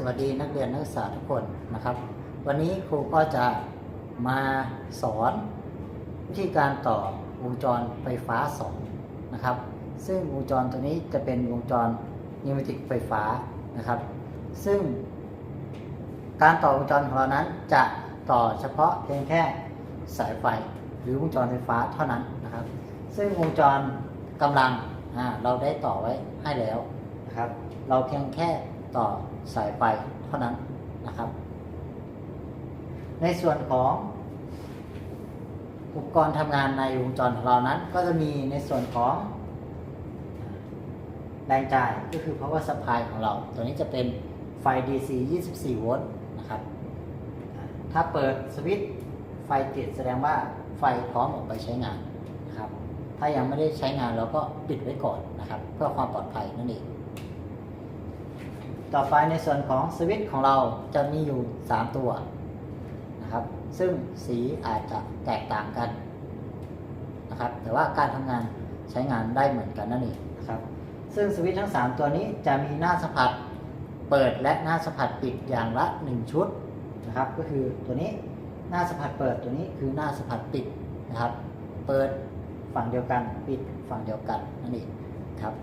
สวัสดีนักเรียนนักศึกษาทุกคนนะครับ วันนี้ครูก็จะมาสอนวิธีการต่อวงจรไฟฟ้า2นะครับ ซึ่งวงจรตัวนี้จะเป็นวงจรนิวติกไฟฟ้านะครับ ซึ่ง การต่อวงจรของเรานั้นจะต่อเฉพาะเพียงแค่สายไฟหรือวงจรไฟฟ้าเท่านั้นนะครับ ซึ่งวงจรกำลังเราได้ต่อไว้ให้แล้วนะครับ เราเพียงแค่ ต่อสายไฟเท่านั้นนะครับ ในส่วนของอุปกรณ์ทำงานในวงจรของเรานั้น ก็จะมีในส่วนของแรงจ่ายก็คือ power supply ของเรา ตัวนี้จะเป็นไฟ DC 24 โวลต์นะครับ ถ้าเปิดสวิตช์ไฟติดแสดงว่าไฟพร้อมออกไปใช้งานนะครับ ถ้ายังไม่ได้ใช้งานเราก็ปิดไว้ก่อนนะครับ เพื่อความปลอดภัยนั่นเอง ต่อไปในส่วนของสวิตช์ของเราจะมีอยู่ 3 ตัวนะครับ ซึ่งสีอาจจะแตกต่างกันนะครับ แต่ว่าการทำงานใช้งานได้เหมือนกันนั่นเองนะครับ ซึ่งสวิตช์ทั้ง 3 ตัวนี้จะมีหน้าสัมผัสเปิดและหน้าสัมผัสปิดอย่างละ 1 ชุดนะครับ ก็คือตัวนี้หน้าสัมผัสเปิดตัวนี้คือหน้าสัมผัสปิดนะครับ เปิดฝั่งเดียวกันปิดฝั่งเดียวกันนั่นเองครับ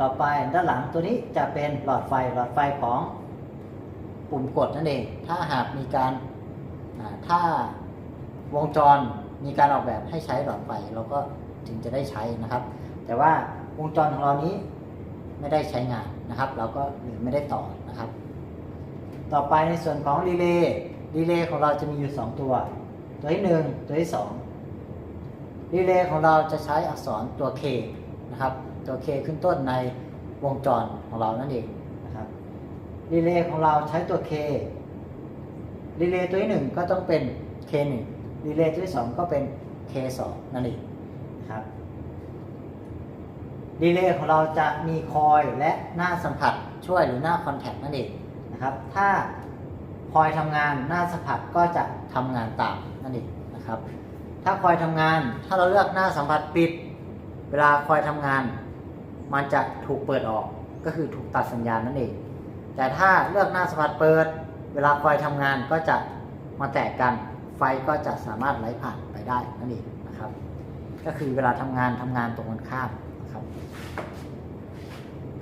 ต่อไปด้านหลังตัวนี้จะเป็นหลอดไฟหลอดไฟของปุ่มกดนั่นเอง ถ้าหากมีการถ้าวงจรมีการออกแบบให้ใช้หลอดไฟเราก็ถึงจะได้ใช้นะครับ แต่ว่าวงจรของเรานี้ไม่ได้ใช้งานนะครับ เราก็หรือไม่ได้ต่อนะครับ ต่อไปในส่วนของรีเลย์รีเลย์ของเราจะมีอยู่ 2 ตัว ตัวที่ 1 ตัวที่ 2รีเลย์ของเราจะใช้อักษรตัว K นะครับ ตัว K ขึ้นต้นในวงจรของเรานั่นเองนะครับรีเลย์ของเราใช้ตัว K รีเลย์ตัวที่1ก็ต้องเป็น K1 รีเลย์ตัวที่2ก็เป็น K2 นั่นเองนะครับรีเลย์ของเราจะมีคอยล์และหน้าสัมผัสช่วยหรือหน้าคอนแทคนั่นเองนะครับ ถ้าคอยล์ทำงานหน้าสัมผัสก็จะทำงานตามนั่นเองนะครับ ถ้าคอยล์ทำงานถ้าเราเลือกหน้าสัมผัสปิด เวลาคอยล์ทำงาน มันจะถูกเปิดออกก็คือถูกตัดสัญญาณนั่นเอง แต่ถ้าเลือกหน้าสัมผัสเปิด เวลาคอยล์ทำงานก็จะมาแตกกันไฟก็จะสามารถไหลผ่านไปได้นั่นเองนะครับ ก็คือเวลาทำงานทำงานตรงกันข้ามนะครับ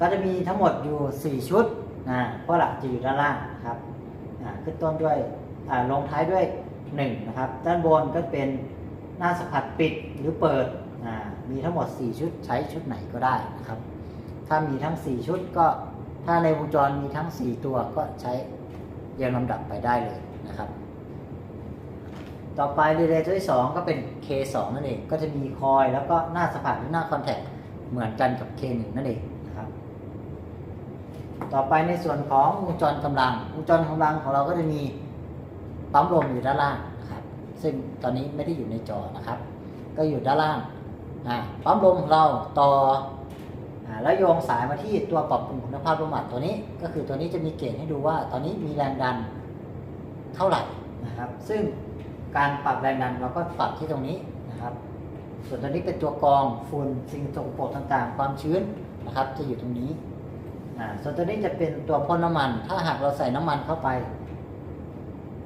ก็จะมีทั้งหมดอยู่ 4 ชุดนะเพราะหลักจะอยู่ด้านล่างนะครับขึ้นต้นด้วยลงท้ายด้วย 1 นะครับ ด้านบนก็เป็นหน้าสัมผัสปิดหรือเปิด มีทั้งหมด 4 ชุดใช้ชุดไหนก็ได้นะครับ ถ้ามีทั้ง 4 ชุดก็ถ้าในวงจรมีทั้ง 4 ตัวก็ใช้เรียงลำดับไปได้เลยนะครับ ต่อไปรีเลย์ตัวที่ 2 ก็เป็น K2 นั่นเอง ก็จะมีคอยแล้วก็หน้าสัมผัสหรือหน้าคอนแทคเหมือนกันกับ K1 นั่นเองนะครับ ต่อไปในส่วนของวงจรกำลังวงจรกำลังของเราก็จะมีปั๊มลมอยู่ด้านล่างนะครับ ซึ่งตอนนี้ไม่ได้อยู่ในจอนะครับ ก็อยู่ด้านล่าง ปั๊มลมเราต่ออแล้วโยงสายมาที่ตัวปรับปรุงคุณภาพลมอัดตัวนี้ ก็คือตัวนี้จะมีเกณฑ์ให้ดูว่า ตอนนี้มีแรงดันเท่าไหร่นะครับ ซึ่งการปรับแรงดันเราก็ปรับที่ตรงนี้นะครับ ส่วนตัวนี้เป็นตัวกรองฝุ่นสิ่งสกปรกต่างๆ ความชื้นนะครับ จะอยู่ตรงนี้ส่วนตัวนี้จะเป็นตัวพ่นน้ำมัน ถ้าหากเราใส่น้ำมันเข้าไป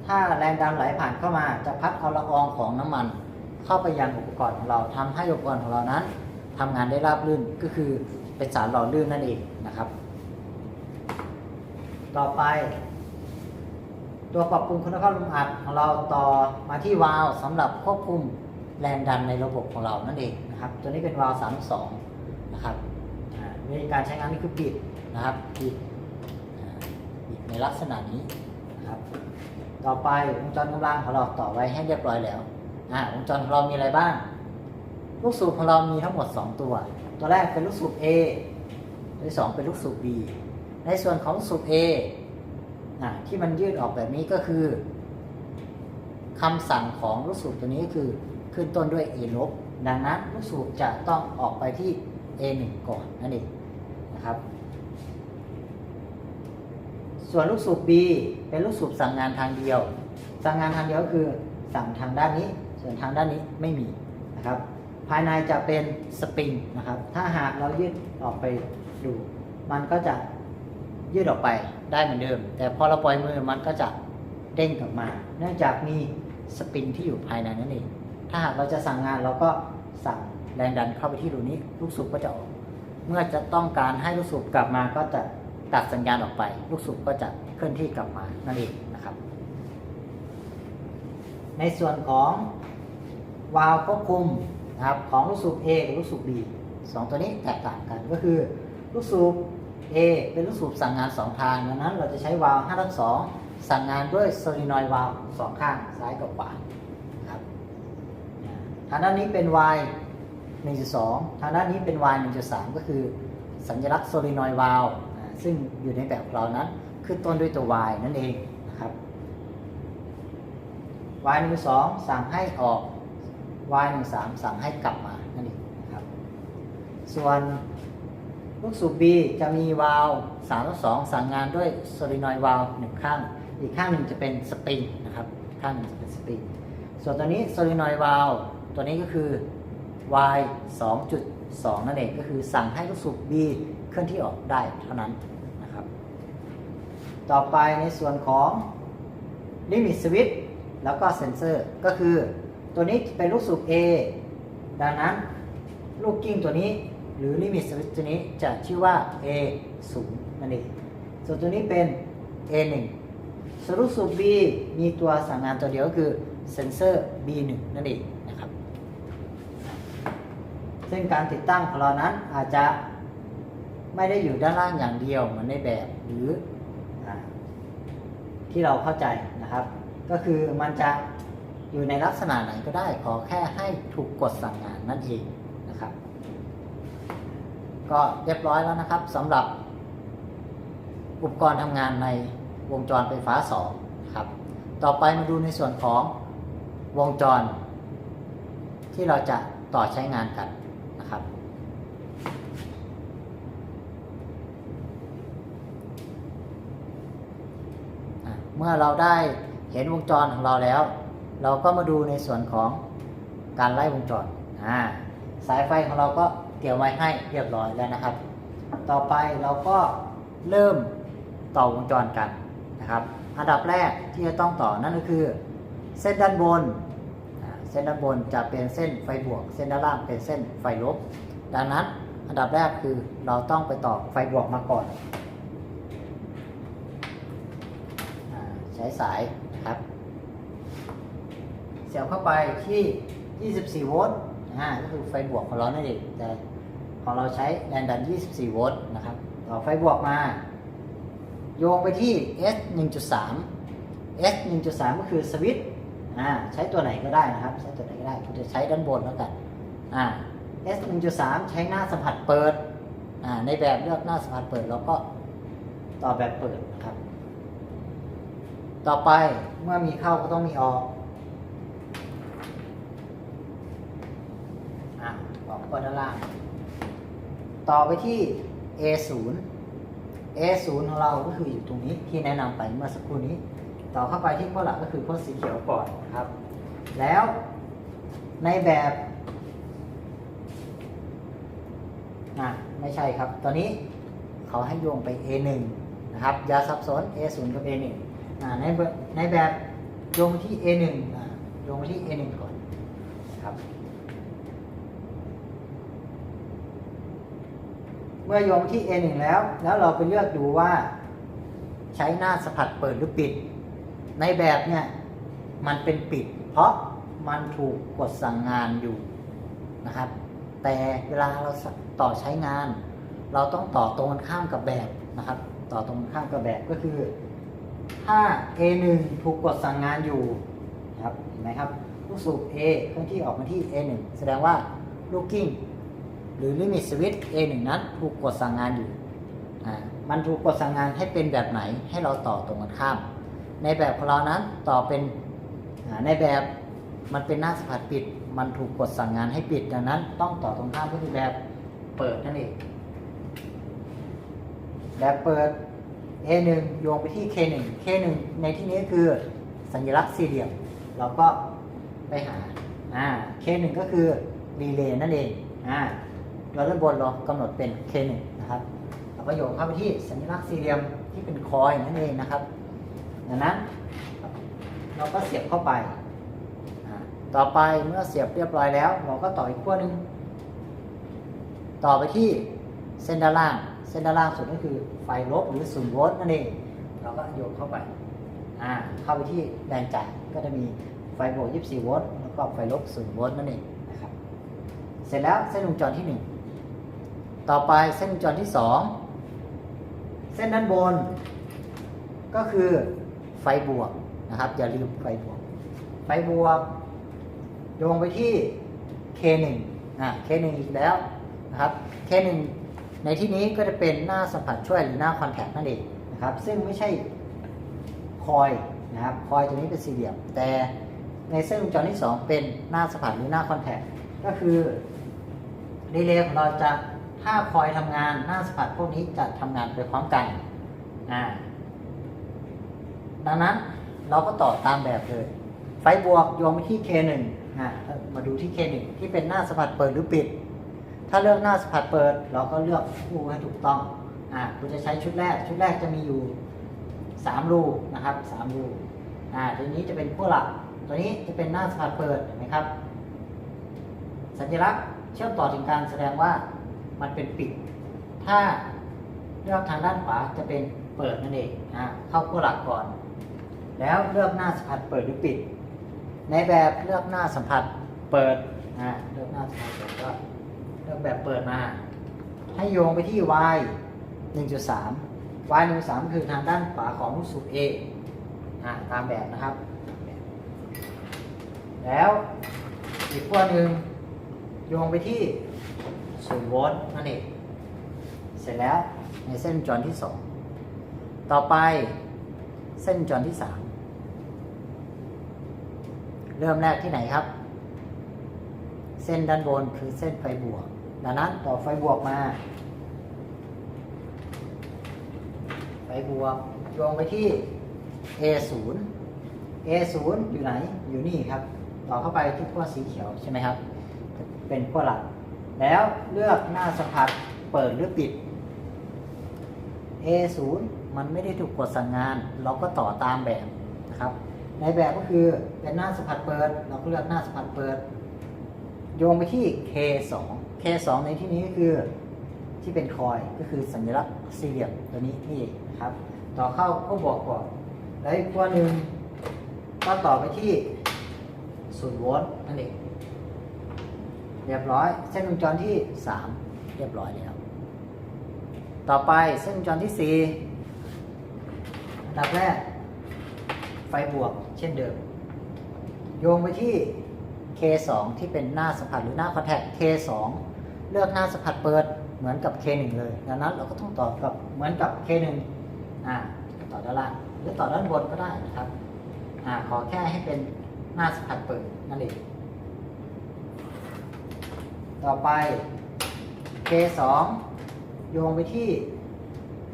ถ้าแรงดันไหลผ่านเข้ามา จะพัดเอาละอองของน้ำมัน เข้าไปยังอุปกรณ์ของเราทำให้อุปกรณ์ของเรานั้นทำงานได้ราบรื่นก็คือเป็นสารหล่อลื่นนั่นเองนะครับ ต่อไป ตัวปรับปรุงคุณภาพลมอัดของเราต่อมาที่วาล์วสำหรับควบคุมแรงดันในระบบของเรานั่นเองนะครับ ตัวนี้เป็นวาล์ว32นะครับวิธีการใช้งานนี่คือปิดนะครับปิดปิดในลักษณะนี้นะครับ ต่อไปวงจรกำลังของเราต่อไว้ให้เรียบร้อยแล้ว อ่าวงจรของเรามีอะไรบ้าง ลูกสูบของเรามีทั้งหมด 2 ตัว ตัวแรกเป็นลูกสูบ A ตัวที่สองเป็นลูกสูบ B ในส่วนของลูกสูบ A อ่าที่มันยืดออกแบบนี้ก็คือคำสั่งของลูกสูบตัวนี้คือขึ้นต้นด้วย A ลบดังนั้นลูกสูบจะต้องออกไปที่ A1 ก่อนนั่นเองนะครับ ส่วนลูกสูบ B เป็นลูกสูบสั่งงานทางเดียว สั่งงานทางเดียวก็คือสั่งทางด้านนี้ ส่วนทางด้านนี้ไม่มีนะครับ ภายในจะเป็นสปริงนะครับ ถ้าหากเรายืดออกไปดู มันก็จะยืดออกไปได้เหมือนเดิม แต่พอเราปล่อยมือมันก็จะเด้งกลับมา เนื่องจากมีสปริงที่อยู่ภายในนั่นเอง ถ้าหากเราจะสั่งงานเราก็สั่งแรงดันเข้าไปที่รูนี้ลูกสูบก็จะออก เมื่อจะต้องการให้ลูกสูบกลับมาก็จะตัดสัญญาณออกไป ลูกสูบก็จะเคลื่อนที่กลับมานั่นเองนะครับ ในส่วนของ วาล์วควบคุมนะครับของลูกสูบ A กับลูกสูบ B สองตัวนี้แตกต่างกันก็คือลูกสูบ A เป็นลูกสูบสั่งงาน 2 ทางดังนั้นเราจะใช้วาล์ว5ทับ2สั่งงานด้วยโซลินอยด์วาล์วสองข้างซ้ายกับขวาครับทางด้านนี้เป็น Y 1.2 ทางด้านนี้เป็น Y 1.3 ก็คือสัญลักษณ์โซลินอยด์วาล์วซึ่งอยู่ในแบบเรานั้นขึ้นต้นด้วยตัว Y นั่นเองนะครับ y 1 2 สั่งให้ออก y 1 3สั่งให้กลับมานั่นเองครับ ส่วนลูกสูบ B จะมีวาล์ว3ต่อ2สั่งงานด้วยโซลินอยด์วาล์วหนึ่งข้าง อีกข้างหนึ่งจะเป็นสปริงนะครับ ข้างหนึ่งจะเป็นสปริง ส่วนตัวนี้โซลินอยด์วาล์วตัวนี้ก็คือ y 2.2 นั่นเองก็คือสั่งให้ลูกสูบ B เคลื่อนที่ออกได้เท่านั้นนะครับ ต่อไปในส่วนของลิมิตสวิตช์แล้วก็เซนเซอร์ก็คือ ตัวนี้เป็นลูกสูบ A ดังนั้นลูกกิ้งตัวนี้หรือลิมิตสวิตตัวนี้จะชื่อว่า A 0นั่นเองส่วนตัวนี้เป็น A 1ส่วนลูกสูบ B มีตัวสั่งงานตัวเดียวก็คือเซนเซอร์ B 1นั่นเองนะครับ ซึ่งการติดตั้งของเรานั้นอาจจะไม่ได้อยู่ด้านล่างอย่างเดียวเหมือนในแบบหรืออที่เราเข้าใจนะครับ ก็คือมันจะ อยู่ในลักษณะไหนก็ได้ขอแค่ให้ถูกกดสั่งงานนั่นเองนะครับ ก็เรียบร้อยแล้วนะครับสำหรับอุปกรณ์ทำงานในวงจรไฟฟ้า2ครับ ต่อไปมาดูในส่วนของวงจร ที่เราจะต่อใช้งานกันนะครับ เมื่อเราได้เห็นวงจรของเราแล้ว เราก็มาดูในส่วนของการไล่วงจรอ่าสายไฟของเราก็เตรียมไว้ให้เรียบร้อยแล้วนะครับ ต่อไปเราก็เริ่มต่อวงจรกันนะครับ อันดับแรกที่จะต้องต่อนั่นก็คือ เส้นด้านบน เส้นด้านบนจะเป็นเส้นไฟบวก เส้นด้านล่างเป็นเส้นไฟลบ ดังนั้นอันดับแรกคือเราต้องไปต่อไฟบวกมาก่อน ใช้สาย เสียบเข้าไปที่ 24 โวลต์อ่าก็คือไฟบวกของเรานั่นเองแต่ของเราใช้แรงดัน 24 โวลต์นะครับต่อไฟบวกมา โยงไปที่ S 1.3 S 1.3 ก็คือสวิตช์อ่าใช้ตัวไหนก็ได้นะครับ ใช้ตัวไหนก็ได้ผมจะใช้ด้านบนแล้วกันอ่า S 1.3 ใช้หน้าสัมผัสเปิดอ่าในแบบเลือกหน้าสัมผัสเปิด แล้วก็ต่อแบบเปิดนะครับ ต่อไปเมื่อมีเข้าก็ต้องมีออกอะ ออกก็ด้านล่าง ต่อไปที่ A0 A0 ของเราก็คืออยู่ตรงนี้ที่แนะนำไปเมื่อสักครู่นี้ ต่อเข้าไปที่ขั้วหลักก็คือขั้วสีเขียวก่อนนะครับ แล้วในแบบอะไม่ใช่ครับ ตอนนี้เขาให้โยงไป A1 นะครับอย่าสับสน A0 กับ A1 ในแบบในแบบโยงไปที่ A1 โยงไปที่ A1 ก่อนนะครับ เมื่อโยงที่ A1 แล้ว แล้วเราไปเลือกดูว่า ใช้หน้าสัมผัสเปิดหรือปิด ในแบบเนี่ยมันเป็นปิด เพราะมันถูกกดสั่งงานอยู่นะครับ แต่เวลาเราต่อใช้งาน เราต้องต่อตรงกันข้ามกับแบบนะครับ ต่อตรงกันข้ามกับแบบก็คือ ถ้า A1 ถูกกดสั่งงานอยู่นะครับเห็นไหมครับ ลูกสูบ A เคลื่อนที่ออกมาที่ A1 แสดงว่าลูกกิ้ง รือลิมิตสวิตช์ A1 นั้นถูกกดสั่งงานอยู่อ่ามันถูกกดสั่งงานให้เป็นแบบไหนให้เราต่อตรงกันข้าม ในแบบของเรานั้นต่อเป็นอ่าในแบบมันเป็นหน้าสัมผัสปิด มันถูกกดสั่งงานให้ปิดดังนั้น ต้องต่อตรงข้ามก็คือแบบเปิดนั่นเองแบบเปิด A1 โยงไปที่ K1 K1 ในที่นี้คือสัญลักษณ์สี่เหลี่ยม เราก็ไปหาอ่า K1 ก็คือรีเลย์นั่นเองอ่า เราด้านบนเรากำหนดเป็น K1 นะครับเราก็โยงเข้าไปที่สัญลักษณ์สี่เหลี่ยมที่เป็นคอยนั่นเองนะครับดังนั้นเราก็เสียบเข้าไป ต่อไปเมื่อเสียบเรียบร้อยแล้ว เราก็ต่ออีกขั้วหนึ่งต่อไปที่เส้นด้านล่าง เส้นด้านล่างสุดก็คือไฟลบหรือศูนย์โวลต์นั่นเอง เราก็โยนเข้าไป อ่า เข้าไปที่แรงจ่ายก็จะมีไฟบวก 24 โวลต์ แล้วก็ไฟลบ 0 โวลต์นั่นเองนะครับ เสร็จแล้วเส้นวงจรที่ 1 ต่อไปเส้นจรที่ 2 เส้นด้านบน ก็คือไฟบวกนะครับอย่าลืมไฟบวก ไฟบวกโยงไปที่ K1 อ่า K1 อีกแล้วนะครับ K1 ในที่นี้ก็จะเป็นหน้าสัมผัสช่วยหรือหน้าคอนแทคนั่นเองนะครับ ซึ่งไม่ใช่คอยนะครับคอยตัวนี้เป็นสี่เหลี่ยม แต่ในเส้นวงจรที่ 2 เป็นหน้าสัมผัสหรือหน้าคอนแทคก็คือรีเลย์ของเราจะ ถ้าคอยทำงานหน้าสัมผัสพวกนี้จะทำงานไปพร้อมกันอ่าดังนั้นเราก็ต่อตามแบบเลย ไฟบวกโยงไปที่ K1 นะมาดูที่ K1 ที่เป็นหน้าสัมผัสเปิดหรือปิด ถ้าเลือกหน้าสัมผัสเปิด เราก็เลือกคู่ให้ถูกต้องอ่าคุณจะใช้ชุดแรก ชุดแรกจะมีอยู่ 3 รูนะครับ3รูอ่าทีนี้จะเป็นขั้วหลัก ตัวนี้จะเป็นหน้าสัมผัสเปิดเห็นไหมครับ สัญลักษณ์เชื่อมต่อถึงการแสดงว่า มันเป็นปิด ถ้าเลือกทางด้านขวาจะเป็นเปิดนั่นเองอ่าเข้าขั้วหลักก่อน แล้วเลือกหน้าสัมผัสเปิดหรือปิด ในแบบเลือกหน้าสัมผัสเปิดอ่าเลือกหน้าสัมผัสเปิดก็เลือกแบบเปิดมา ให้โยงไปที่ y 1.3 y 1.3คือทางด้านขวาของลูกสูบ A อ่าตามแบบนะครับ แล้วอีกขั้วหนึ่งโยงไปที่ 0โวลต์นั่นเอง เสร็จแล้วในเส้นจรที่ 2 ต่อไปเส้นจรที่ 3 เริ่มแรกที่ไหนครับ เส้นด้านบนคือเส้นไฟบวก ดังนั้นต่อไฟบวกมา ไฟบวกโยงไปที่ A0 A0 อยู่ไหน อยู่นี่ครับ ต่อเข้าไปที่ขั้วสีเขียวใช่ไหมครับ เป็นขั้วหลัก แล้วเลือกหน้าสัมผัสเปิดหรือปิด A0 มันไม่ได้ถูกกดสั่งงาน เราก็ต่อตามแบบนะครับ ในแบบก็คือเป็นหน้าสัมผัสเปิด เราก็เลือกหน้าสัมผัสเปิด โยงไปที่ K2 K2 ในที่นี้ก็คือที่เป็นคอยก็คือสัญลักษณ์สี่เหลี่ยมตัวนี้นี่นะครับ ต่อเข้าก็บอกก่อนแล้วอีกขั้วหนึ่งก็ต่อไปที่0โวลต์นั่นเอง เรียบร้อย เส้นวงจรที่ 3 เรียบร้อยแล้ว ต่อไปเส้นวงจรที่ 4 อันดับแรก ไฟบวกเช่นเดิม โยงไปที่ K2 ที่เป็นหน้าสัมผัสหรือหน้าคอนแทค K2 เลือกหน้าสัมผัสเปิดเหมือนกับ K1 เลย ดังนั้นเราก็ต้องต่อกับเหมือนกับ K1 อ่าต่อด้านล่างหรือต่อด้านบนก็ได้นะครับอ่าขอแค่ให้เป็นหน้าสัมผัสเปิดนั่นเอง ต่อไป K2 โยงไปที่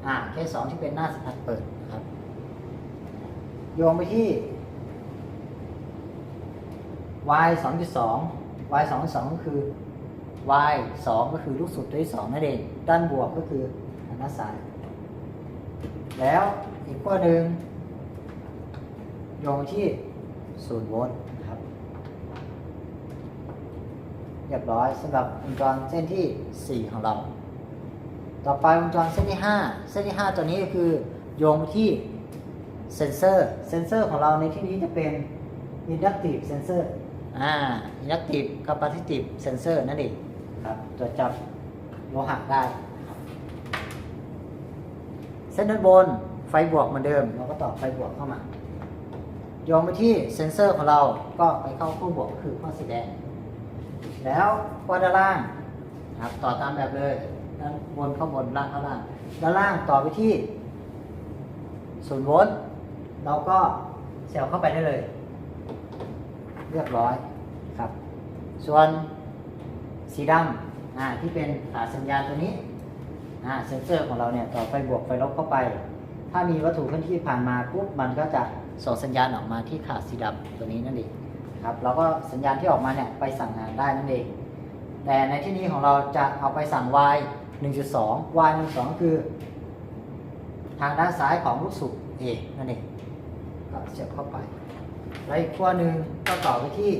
อ่า K2 ที่เป็นหน้าสัมผัสเปิดครับ โยงไปที่ y 2.2 y 2.2ก็คือ y 2 ก็คือลูกสูบตัวที่2นั่นเอง ด้านบวกก็คือทางด้านซ้าย แล้วอีกขั้วหนึ่งโยงที่ 0 โวลต์นะครับ เรียบร้อยสำหรับวงจรเส้นที่ 4 ของเรา ต่อไปวงจรเส้นที่ 5 เส้นที่ 5 ตัวนี้ก็คือโยงไปที่เซนเซอร์ เซนเซอร์ของเราในที่นี้จะเป็น inductive sensor อ่า inductive capacitive sensor นั่นเองครับตรวจจับโลหะได้ เส้นด้านบนไฟบวกเหมือนเดิม เราก็ต่อไฟบวกเข้ามาโยงไปที่เซนเซอร์ของเราก็ไปเข้าขั้วบวกคือขั้วสีแดง แล้วขั้วด้านล่างครับต่อตามแบบเลยด้านบนเข้าบนล่างเข้าล่างด้านล่างต่อไปที่ศูนย์โวลต์เราก็เซลเข้าไปได้เลย เรียบร้อยครับ ส่วนสีดำอ่าที่เป็นขาสัญญาณตัวนี้เซนเซอร์ของเราเนี่ยต่อไฟบวกไฟลบเข้าไป ถ้ามีวัตถุเคลื่อนที่ผ่านมาปุ๊บมันก็จะส่งสัญญาณออกมาที่ขาสีดำตัวนี้นั่นเอง ครับแล้วก็สัญญาณที่ออกมาเนี่ยไปสั่งงานได้นั่นเอง แต่ในที่นี้ของเราจะเอาไปสั่ง y 1.2 y 1.2คือ ทางด้านซ้ายของลูกสูบ A นั่นเองก็เสียบเข้าไป แล้วอีกขั้วหนึ่งก็ต่อไปที่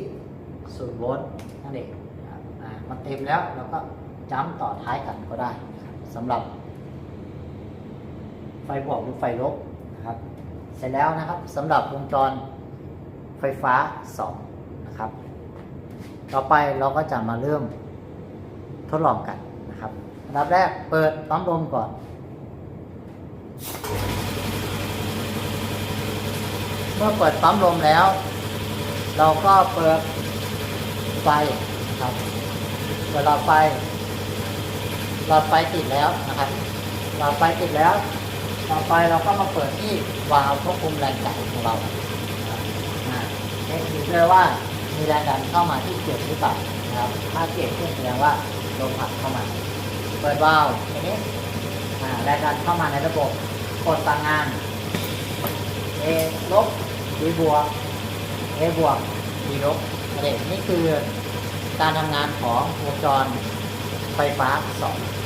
ศูนย์โวลต์นั่นเองนะครับอ่ามันเต็มแล้วเราก็จ้ำต่อท้ายกันก็ได้สำหรับไฟบวกหรือไฟลบนะครับ เสร็จแล้วนะครับสำหรับวงจรไฟฟ้า 2 นะครับ ต่อไปเราก็จะมาเริ่มทดลองกันนะครับอันดับแรกเปิดปั๊มลมก่อนเมื่อเปิดปั๊มลมแล้ว เราก็เปิดไฟครับเปิดหลอดไฟหลอดไฟติดแล้วนะครับหลอดไฟติดแล้วต่อไปเราก็มาเปิดที่วาล์วควบคุมแรงดันของเรานะครับอ่าเช็คดูด้วยว่า มีแรงดันเข้ามาที่เกจหรือเปล่านะครับ ถ้าเกจขึ้นแสดงว่าลมพัดเข้ามา เปิดวาล์วทีนี้อ่าแรงดันเข้ามาในระบบกดสั่งงาน A ลบ B บวก A บวก B ลบนั่นเองนี่คือการทำงานของวงจรไฟฟ้า2